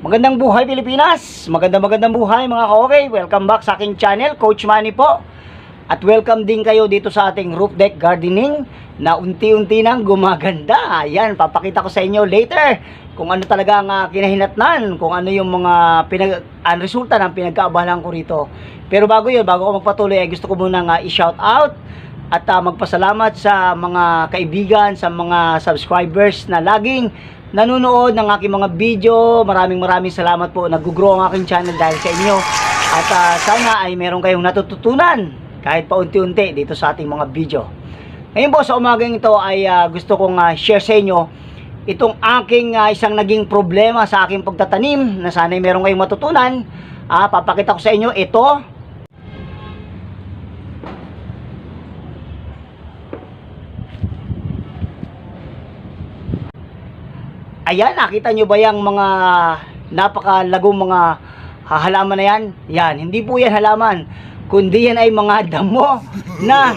Magandang buhay Pilipinas! Magandang magandang buhay mga ka-okay! Welcome back sa aking channel, Coach Manny po. At welcome din kayo dito sa ating roof deck gardening na unti-unti nang gumaganda. Ayan, papakita ko sa inyo later kung ano talaga ang ah, kinahinatnan, kung ano yung mga pinag ang resulta ng pinagkaabalan ko rito. Pero bago yun, bago ko magpatuloy, ay gusto ko muna nga i-shout out at ah, magpasalamat sa mga kaibigan, sa mga subscribers na laging nanonood ng aking mga video. Maraming maraming salamat po. Nag-grow ang aking channel dahil sa inyo. At ah, sana ay meron kayong natututunan kahit paunti-unti dito sa ating mga video. Ngayon po sa umagang ito ay ah, gusto kong ah, share sa inyo itong aking ah, isang naging problema sa aking pagtatanim na sana ay meron kayong matutunan. Ah, papakita ko sa inyo ito Ayan, nakita nyo ba yung mga napakalagong mga ah, halaman na yan? Yan, hindi po yan halaman. Kundi yan ay mga damo na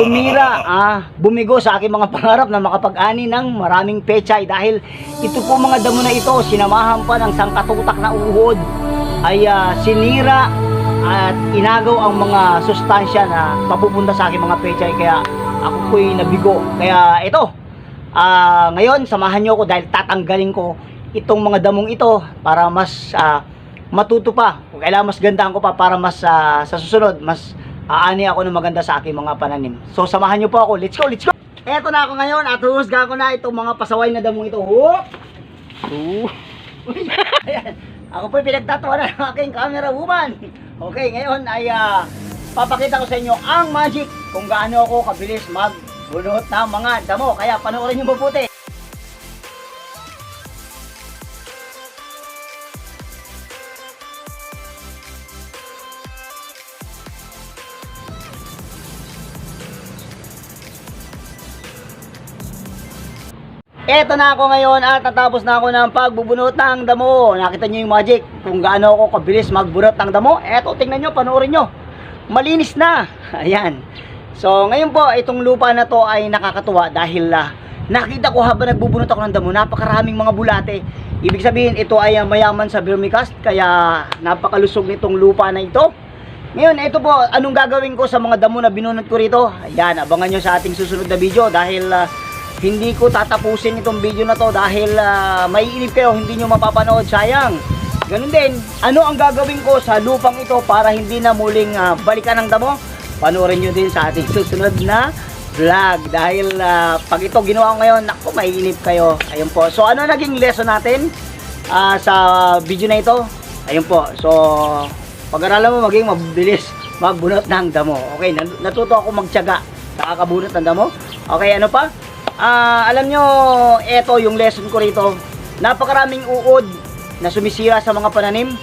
sumira, ah, bumigo sa aking mga pangarap na makapag-ani ng maraming pechay. Dahil ito po mga damo na ito, sinamahan pa ng sangkatutak na uhod, ay ah, sinira at inagaw ang mga sustansya na papupunta sa aking mga pechay. Kaya ako po'y nabigo. Kaya ito, Ah, ngayon, samahan nyo ako dahil tatanggalin ko itong mga damong ito para mas ah, matuto pa. Kung kailangan mas gandaan ko pa para mas ah, sa susunod, mas aani ako ng maganda sa aking mga pananim. So, samahan nyo po ako. Let's go, let's go! Eto na ako ngayon at huhusga ko na itong mga pasaway na damong ito. Whoop! Ayan. Ako po'y pinagtatawa ng aking camera woman. Okay, ngayon ay ah, papakita ko sa inyo ang magic kung gaano ako kabilis mag bunot ng mga damo. Kaya panoorin nyo mabuti. Eto na ako ngayon at natapos na ako ng pagbubunot ng damo. Nakita nyo yung magic kung gaano ako kabilis magbunot ng damo. Eto, tingnan nyo, panoorin nyo. Malinis na. Ayan. So, ngayon po, itong lupa na to ay nakakatuwa dahil ah, nakita ko habang nagbubunot ako ng damo, napakaraming mga bulate. Ibig sabihin, ito ay ah, mayaman sa vermicast, kaya napakalusog nitong lupa na ito. Ngayon, ito po, anong gagawin ko sa mga damo na binunot ko rito? Ayan, abangan nyo sa ating susunod na video dahil ah, hindi ko tatapusin itong video na to dahil uh, may inip kayo, hindi nyo mapapanood, sayang. Ganun din, ano ang gagawin ko sa lupang ito para hindi na muling ah, balikan ng damo? Panoorin nyo din sa ating susunod na vlog. Dahil ah, pag ito ginawa ko ngayon, naku, may inip kayo. Ayun po. So, ano naging lesson natin ah, sa video na ito? Ayun po. So, pag-aralan mo, maging mabilis magbunot ng damo. Okay, nat- natuto ako magtiyaga sa kakabunot ng damo. Okay, ano pa? Ah, alam nyo, eto yung lesson ko rito. Napakaraming uod na sumisira sa mga pananim.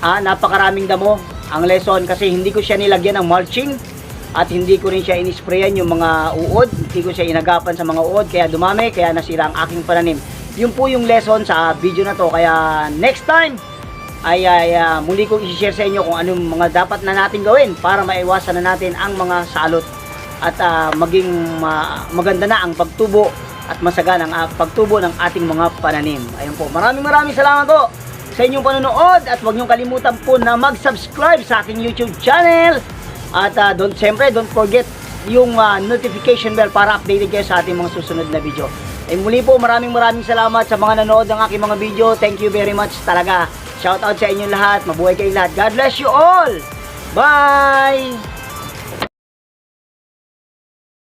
Ah, napakaraming damo. Ang lesson kasi hindi ko siya nilagyan ng mulching at hindi ko rin siya inisprayan yung mga uod. Hindi ko siya inagapan sa mga uod kaya dumami, kaya nasira ang aking pananim. Yun po yung lesson sa video na to. Kaya next time, ay, ay ah, muli kong i-share sa inyo kung anong mga dapat na natin gawin para maiwasan na natin ang mga salot at ah, maging ma- maganda na ang pagtubo at masagan ang ah, pagtubo ng ating mga pananim. Ayun po. Maraming maraming salamat po sa inyong panonood at huwag niyong kalimutan po na mag-subscribe sa aking YouTube channel at ah, don't siyempre don't forget yung ah, notification bell para updated kayo sa ating mga susunod na video. Ay muli po maraming maraming salamat sa mga nanood ng aking mga video. Thank you very much talaga. Shout out sa inyo lahat. Mabuhay kayo lahat. God bless you all. Bye!